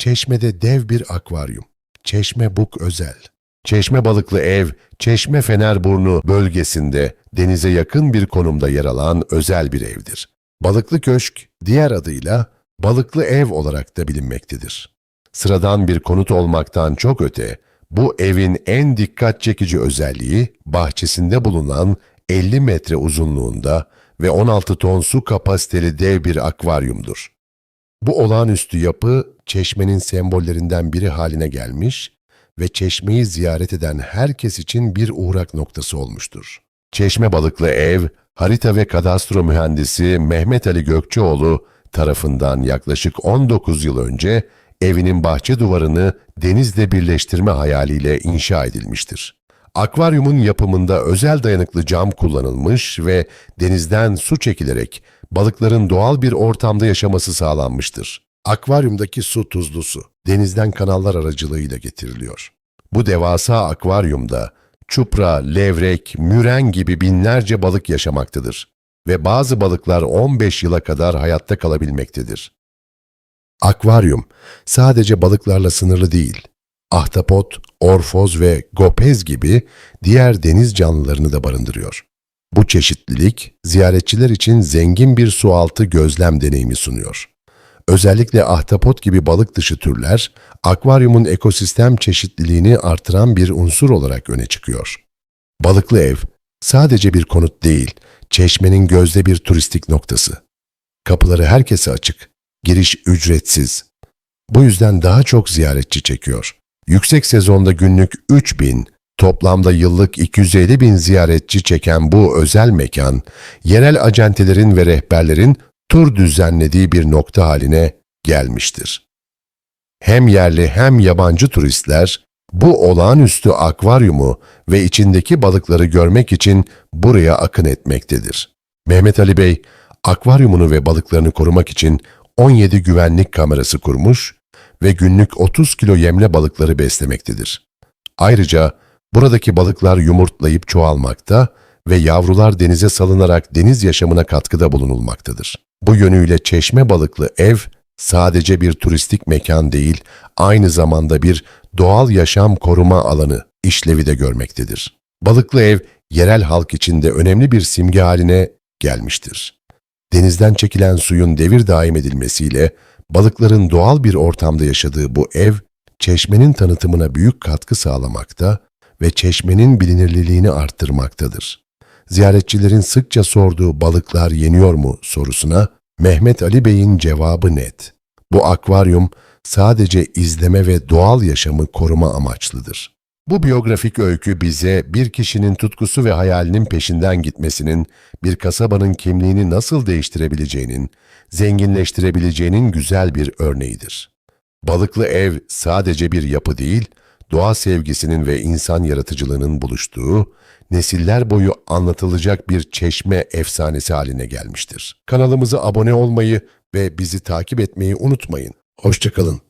Çeşmede dev bir akvaryum. Çeşme Buk Özel. Çeşme Balıklı Ev, Çeşme Fenerburnu bölgesinde denize yakın bir konumda yer alan özel bir evdir. Balıklı Köşk, diğer adıyla Balıklı Ev olarak da bilinmektedir. Sıradan bir konut olmaktan çok öte, bu evin en dikkat çekici özelliği bahçesinde bulunan 50 metre uzunluğunda ve 16 ton su kapasiteli dev bir akvaryumdur. Bu olağanüstü yapı çeşmenin sembollerinden biri haline gelmiş ve çeşmeyi ziyaret eden herkes için bir uğrak noktası olmuştur. Çeşme Balıklı Ev, harita ve kadastro mühendisi Mehmet Ali Gökçeoğlu tarafından yaklaşık 19 yıl önce evinin bahçe duvarını denizle birleştirme hayaliyle inşa edilmiştir. Akvaryumun yapımında özel dayanıklı cam kullanılmış ve denizden su çekilerek balıkların doğal bir ortamda yaşaması sağlanmıştır. Akvaryumdaki su tuzlu su, denizden kanallar aracılığıyla getiriliyor. Bu devasa akvaryumda çupra, levrek, müren gibi binlerce balık yaşamaktadır ve bazı balıklar 15 yıla kadar hayatta kalabilmektedir. Akvaryum sadece balıklarla sınırlı değil. Ahtapot, orfoz ve gopez gibi diğer deniz canlılarını da barındırıyor. Bu çeşitlilik ziyaretçiler için zengin bir sualtı gözlem deneyimi sunuyor. Özellikle ahtapot gibi balık dışı türler, akvaryumun ekosistem çeşitliliğini artıran bir unsur olarak öne çıkıyor. Balıklı ev sadece bir konut değil, çeşmenin gözde bir turistik noktası. Kapıları herkese açık, giriş ücretsiz. Bu yüzden daha çok ziyaretçi çekiyor. Yüksek sezonda günlük 3000, toplamda yıllık 250 bin ziyaretçi çeken bu özel mekan, yerel acentelerin ve rehberlerin tur düzenlediği bir nokta haline gelmiştir. Hem yerli hem yabancı turistler bu olağanüstü akvaryumu ve içindeki balıkları görmek için buraya akın etmektedir. Mehmet Ali Bey, akvaryumunu ve balıklarını korumak için 17 güvenlik kamerası kurmuş ve günlük 30 kilo yemle balıkları beslemektedir. Ayrıca buradaki balıklar yumurtlayıp çoğalmakta ve yavrular denize salınarak deniz yaşamına katkıda bulunulmaktadır. Bu yönüyle Çeşme Balıklı Ev sadece bir turistik mekan değil, aynı zamanda bir doğal yaşam koruma alanı işlevi de görmektedir. Balıklı Ev, yerel halk için de önemli bir simge haline gelmiştir. Denizden çekilen suyun devir daim edilmesiyle balıkların doğal bir ortamda yaşadığı bu ev, çeşmenin tanıtımına büyük katkı sağlamakta ve çeşmenin bilinirliliğini arttırmaktadır. Ziyaretçilerin sıkça sorduğu balıklar yeniyor mu sorusuna Mehmet Ali Bey'in cevabı net. Bu akvaryum sadece izleme ve doğal yaşamı koruma amaçlıdır. Bu biyografik öykü bize bir kişinin tutkusu ve hayalinin peşinden gitmesinin, bir kasabanın kimliğini nasıl değiştirebileceğinin, zenginleştirebileceğinin güzel bir örneğidir. Balıklı ev sadece bir yapı değil, doğa sevgisinin ve insan yaratıcılığının buluştuğu, nesiller boyu anlatılacak bir çeşme efsanesi haline gelmiştir. Kanalımıza abone olmayı ve bizi takip etmeyi unutmayın. Hoşçakalın.